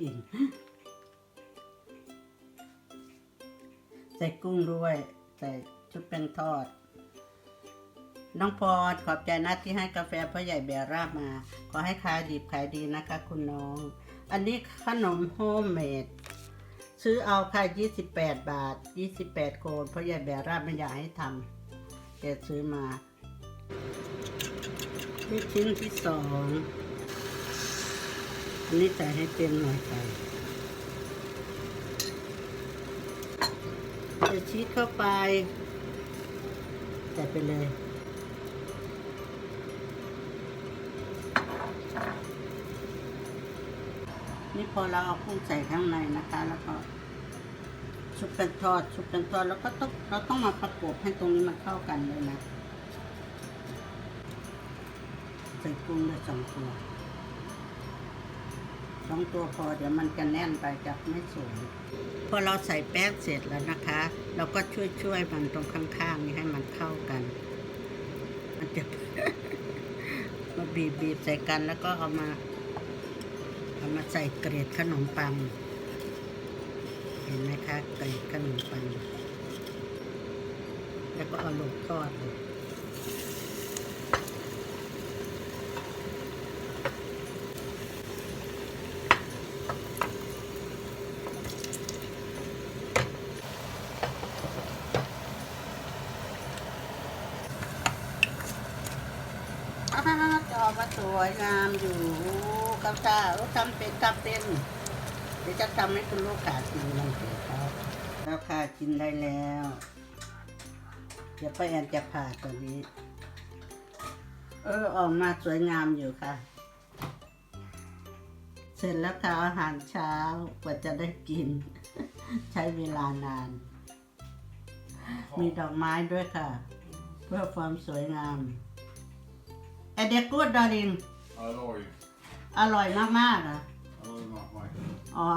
กินใส่กุ้งด้วย ใส่ชุบเป็นทอด น้องพรขอบใจนะที่ให้กาแฟพ่อใหญ่เบราบมา ขอให้ขายดีขายดีนะคะ คุณน้อง อันนี้ขนมโฮมเมดซื้อเอาค่ะ28 บาท 28 โกนพ่อใหญ่เบราบไม่อยากให้ทำแกซื้อมานี่ชิ้นที่สอง อันนี้ใส่ให้เต็มหน่อยไปจะชีสเข้าไปใส่ไปเลยนี่พอเราเอากุ้งใส่ข้างในนะคะ แล้วก็ชุบกันทอดชุบกันทอดแล้วก็ต้องเราต้องมาประกบให้ตรงนี้มันเข้ากันเลยนะใส่กุ้งเลยสองตัว องตัวพอเดี๋ยวมันจะแน่นไปจะไม่สวยพอเราใส่แป้งเสร็จแล้วนะคะ เราก็ช่วยช่วยๆมันตรงข้างๆนี้ให้มันเข้ากัน มันจะมาบีบบีบใส่กันแล้วก็เอามาเอามาใส่เกล็ดขนมปัง เห็นไหมคะเกล็ดขนมปัง แล้วก็เอาลงทอดเลย ออกมาสวยงามอยู่กาตาเออทำเป็นทำเป็นเดี๋ยวจะทำให้คุณลูกค้ากินมันเถอะครับแล้วค่ะกินได้แล้วเดี๋ยวป้าแอนจะผ่าตัวนี้ เออออกมาสวยงามอยู่ค่ะ เสร็จแล้วค่ะอาหารเช้ากว่าจะได้กิน ใช้เวลานาน มีดอกไม้ด้วยค่ะ เพื่อความสวยงาม แอเดียกูดดอริง Alloy. อร่อยมากๆอะ Alloy mat mig. อ๋อ